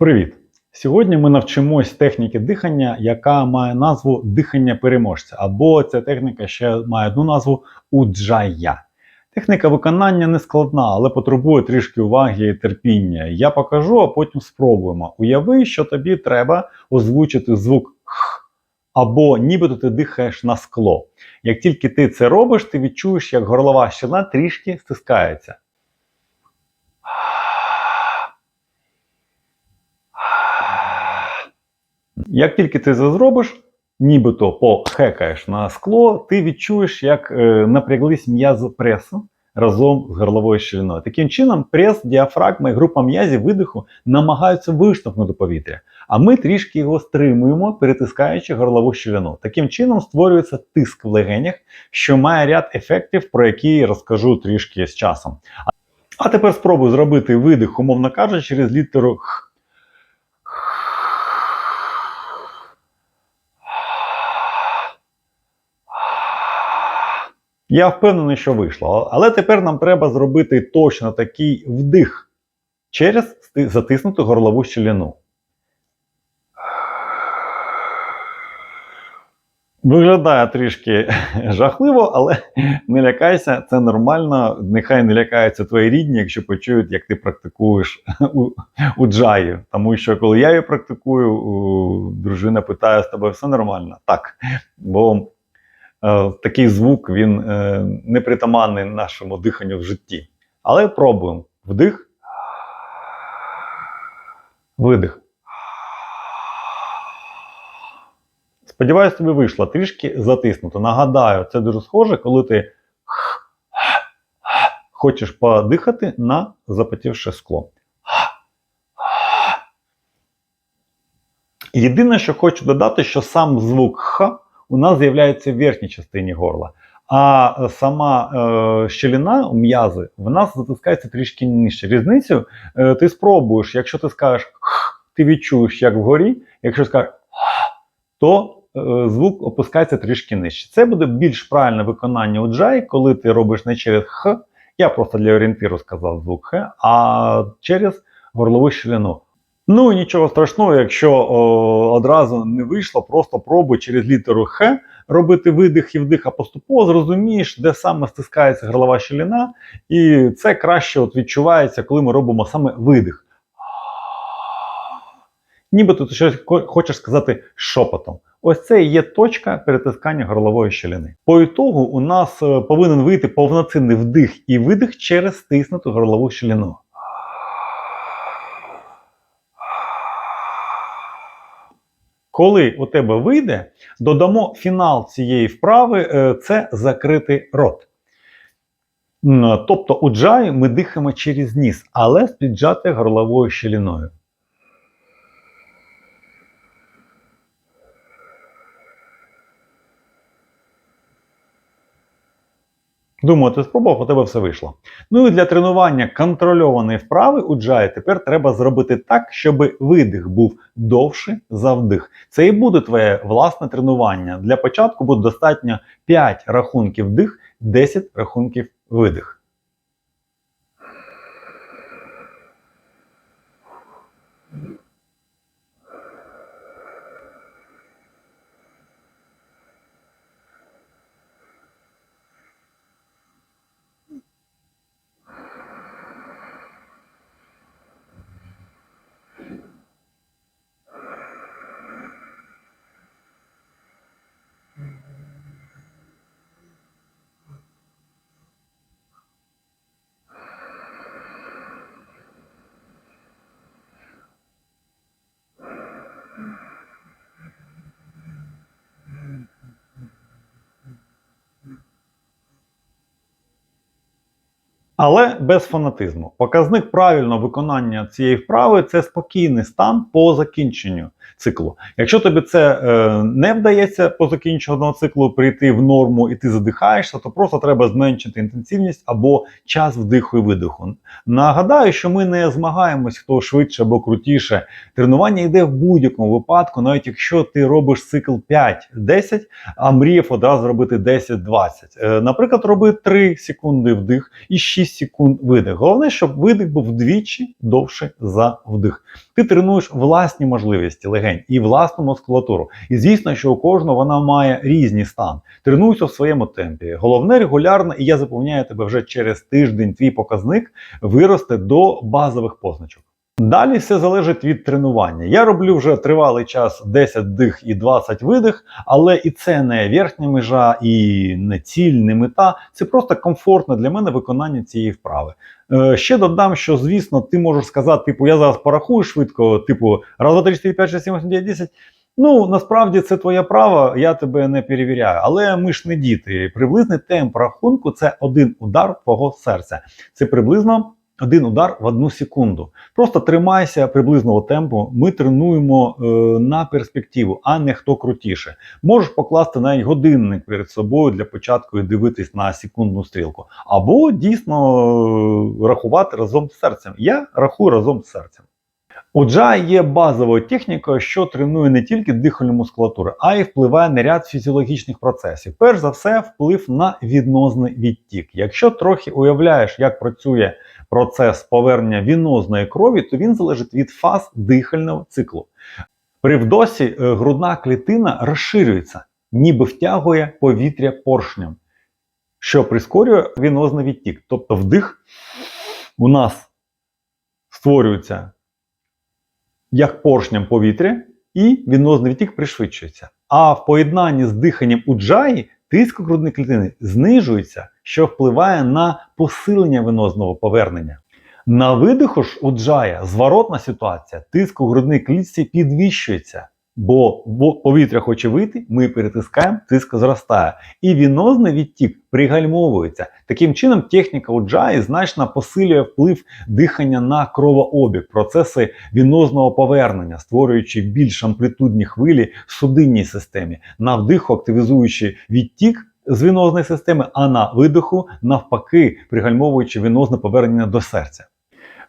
Привіт! Сьогодні ми навчимось техніки дихання, яка має назву дихання переможця, або ця техніка ще має одну назву уджая. Техніка виконання не складна, але потребує трішки уваги і терпіння. Я покажу, а потім спробуємо. Уяви, що тобі треба озвучити звук х, або нібито ти дихаєш на скло. Як тільки ти це робиш, ти відчуєш, як горлова щелина трішки стискається. Як тільки ти це зробиш, нібито похекаєш на скло, ти відчуєш, як е, напряглись м'язи пресу разом з горловою щілиною. Таким чином, прес, діафрагма і група м'язів видиху намагаються виштовхнути повітря, а ми трішки його стримуємо, перетискаючи горлову щілину. Таким чином створюється тиск в легенях, що має ряд ефектів, про які я розкажу трішки з часом. А тепер спробуй зробити видих, умовно кажучи, через літеру Х. Я впевнений, що вийшло. Але тепер нам треба зробити точно такий вдих через затиснуту горлову щілину. Виглядає трішки жахливо, але не лякайся, це нормально. Нехай не лякаються твої рідні, якщо почують, як ти практикуєш у, у джаї. Тому що коли я її практикую, дружина питає з тобою, все нормально. Так. Бо такий звук він е, непритаманний нашому диханню в житті. Але пробуємо. Вдих. Видих. Сподіваюсь, тобі вийшло трішки затиснуто. Нагадаю, це дуже схоже, коли ти хочеш подихати на запотівше скло. Єдине, що хочу додати, що сам звук Х у нас з'являється в верхній частині горла, а е, сама е, щеліна, м'язи, в нас затискається трішки нижче. Різницю е, ти спробуєш, якщо ти скажеш ти відчуєш, як вгорі, якщо скажеш то е, звук опускається трішки нижче. Це буде більш правильне виконання у джай, коли ти робиш не через Х, я просто для орієнтиру сказав звук Х, а через горлову щілину. Ну і нічого страшного, якщо о, одразу не вийшло, просто пробуй через літеру Х робити видих і вдих, а поступово зрозумієш, де саме стискається горлова щілина, і це краще от відчувається, коли ми робимо саме видих. Нібито ти щось хочеш сказати шепотом. Ось це і є точка перетискання горлової щілини. По ітогу у нас е, повинен вийти повноцінний вдих і видих через стиснуту горлову щілину. Коли у тебе вийде, додамо фінал цієї вправи е, це закритий рот. Тобто у джаї ми дихаємо через ніс, але з піджати горловою щілиною. Думаю, ти спробував, у тебе все вийшло. Ну і для тренування контрольованої вправи у джаї тепер треба зробити так, щоб видих був довше за вдих. Це і буде твоє власне тренування. Для початку буде достатньо 5 рахунків дих, 10 рахунків видих. Але без фанатизму. Показник правильного виконання цієї вправи це спокійний стан по закінченню циклу. Якщо тобі це е, не вдається по закінченню циклу прийти в норму і ти задихаєшся, то просто треба зменшити інтенсивність або час вдиху і видиху. Нагадаю, що ми не змагаємось, хто швидше або крутіше. Тренування йде в будь-якому випадку, навіть якщо ти робиш цикл 5-10, а мріяв одразу робити 10-20. Е, наприклад, роби 3 секунди вдих і 6 6 секунд видих. Головне, щоб видих був вдвічі довше за вдих. Ти тренуєш власні можливості легень і власну мускулатуру. І звісно, що у кожного вона має різний стан. Тренуйся в своєму темпі. Головне регулярно, і я запевняю тебе, вже через тиждень твій показник виросте до базових позначок. Далі все залежить від тренування. Я роблю вже тривалий час 10 дих і 20 видих, але і це не верхня межа, і не ціль, не мета. Це просто комфортне для мене виконання цієї вправи. Е, ще додам, що звісно, ти можеш сказати, типу, я зараз порахую швидко, типу, раз, два, три, чотири, п'ять, шість, сім, вісім, дев'ять, десять. Ну, насправді це твоє право, я тебе не перевіряю. Але ми ж не діти. Приблизний темп рахунку це один удар твого серця. Це приблизно один удар в одну секунду. Просто тримайся приблизного темпу. Ми тренуємо е, на перспективу, а не хто крутіше. Можеш покласти навіть годинник перед собою для початку і дивитись на секундну стрілку. Або дійсно е, рахувати разом з серцем. Я рахую разом з серцем. Отже, є базовою технікою, що тренує не тільки дихальну мускулатуру, а й впливає на ряд фізіологічних процесів. Перш за все, вплив на відносний відтік. Якщо трохи уявляєш, як працює процес повернення вінозної крові, то він залежить від фаз дихального циклу. При вдосі е, грудна клітина розширюється, ніби втягує повітря поршнем, що прискорює вінозний відтік. Тобто вдих у нас створюється як поршням повітря, і вінозний відтік пришвидшується. А в поєднанні з диханням у джаї тиск грудної клітини знижується, що впливає на посилення венозного повернення. На видиху ж у джая зворотна ситуація, тиск у грудній клітці підвищується, бо повітря хоче вийти, ми перетискаємо, тиск зростає. І вінозний відтік пригальмовується. Таким чином, техніка у джаї значно посилює вплив дихання на кровообіг, процеси вінозного повернення, створюючи більш амплітудні хвилі в судинній системі, на вдиху активізуючи відтік з вінозної системи, а на видиху, навпаки, пригальмовуючи вінозне повернення до серця.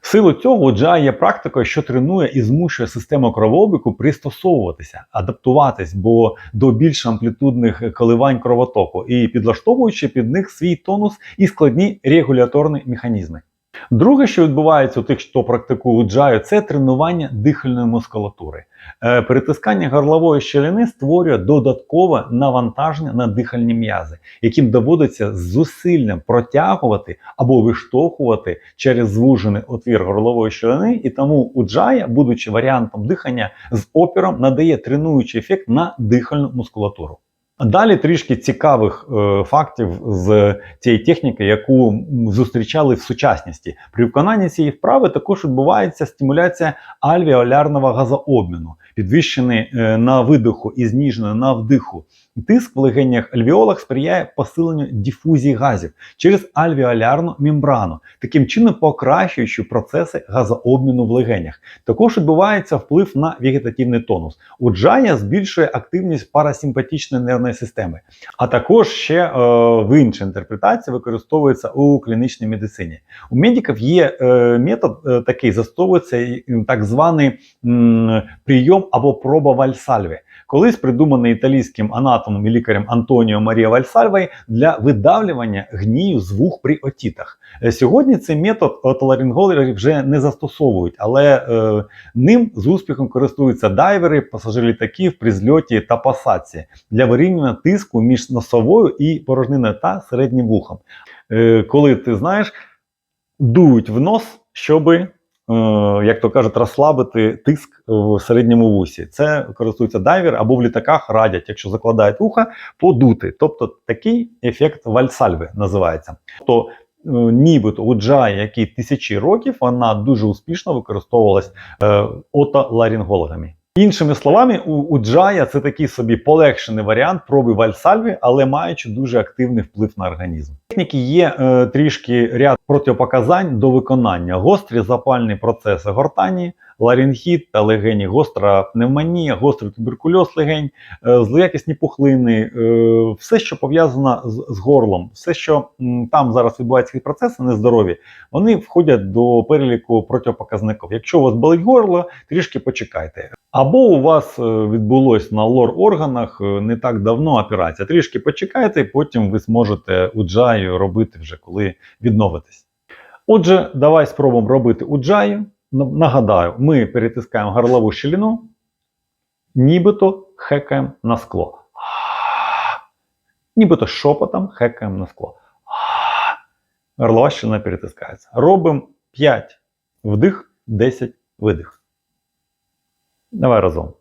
Силу цього джа є практикою, що тренує і змушує систему кровообіку пристосовуватися, адаптуватись бо до більш амплітудних коливань кровотоку і підлаштовуючи під них свій тонус і складні регуляторні механізми. Друге, що відбувається у тих, хто практикує джаю, це тренування дихальної мускулатури. Е, перетискання горлової щелини створює додаткове навантаження на дихальні м'язи, яким доводиться зусиллям протягувати або виштовхувати через звужений отвір горлової щелини, і тому у джая, будучи варіантом дихання з опіром, надає тренуючий ефект на дихальну мускулатуру. Далі трішки цікавих е, фактів з цієї техніки, яку зустрічали в сучасності. При виконанні цієї вправи також відбувається стимуляція альвіолярного газообміну, підвищений е, на видиху і зніжений на вдиху. Тиск в легенях альвеолах сприяє посиленню дифузії газів через альвеолярну мембрану, таким чином покращуючи процеси газообміну в легенях. Також відбувається вплив на вегетативний тонус. У джая збільшує активність парасимпатичної нервної системи. А також ще е, в іншій інтерпретації використовується у клінічній медицині. У медиків є е, метод е, такий, застосовується так званий м, прийом або проба вальсальви колись придуманий італійським анатомом і лікарем Антоніо Марія Вальсальвай для видавлювання гнію з вух при отітах. Е, сьогодні цей метод отоларінгологи вже не застосовують, але е, ним з успіхом користуються дайвери, пасажири літаків при зльоті та посадці для вирівнювання тиску між носовою і порожниною та середнім вухом. Е, коли ти знаєш, дують в нос, щоби як то кажуть, розслабити тиск в середньому вусі. Це користується дайвер або в літаках радять, якщо закладають вуха, подути. Тобто такий ефект вальсальви називається. Тобто, нібито у джаї, який тисячі років, вона дуже успішно використовувалась е, отоларингологами. Іншими словами, у, у джая це такий собі полегшений варіант проби вальсальви, але маючи дуже активний вплив на організм. Техніки є е, трішки ряд протипоказань до виконання: гострі запальні процеси гортані, ларінгіт та легені, гостра пневмонія, гострий туберкульоз легень, е, злоякісні пухлини, е, все, що пов'язано з, горлом, все, що там зараз відбуваються процеси нездорові, вони входять до переліку протипоказників. Якщо у вас болить горло, трішки почекайте. Або у вас е, відбулось на лор-органах е, не так давно операція. Трішки почекайте, потім ви зможете у джаю робити вже коли відновитесь. Отже, давай спробуємо робити уджаї. Н- Нагадаю, ми перетискаємо горлову щілину, нібито хекаємо на скло. Нібито шепотом хекаємо на скло. Горлова щілина перетискається. Робимо 5 вдих, 10 видих. Давай разом.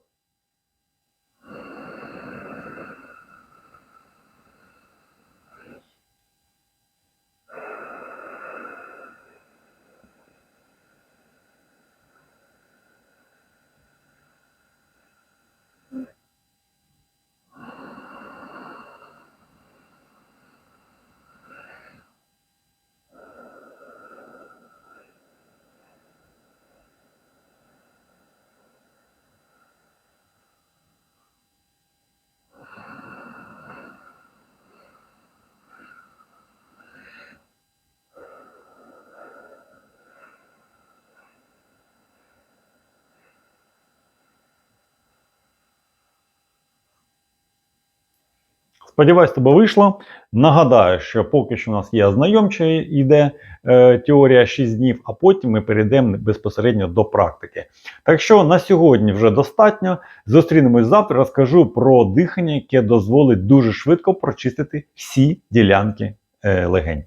Сподіваюсь, тебе вийшло. Нагадаю, що поки що у нас є ознайомча йде е, теорія 6 днів, а потім ми перейдемо безпосередньо до практики. Так що на сьогодні вже достатньо. Зустрінемось завтра. Розкажу про дихання, яке дозволить дуже швидко прочистити всі ділянки е, легень.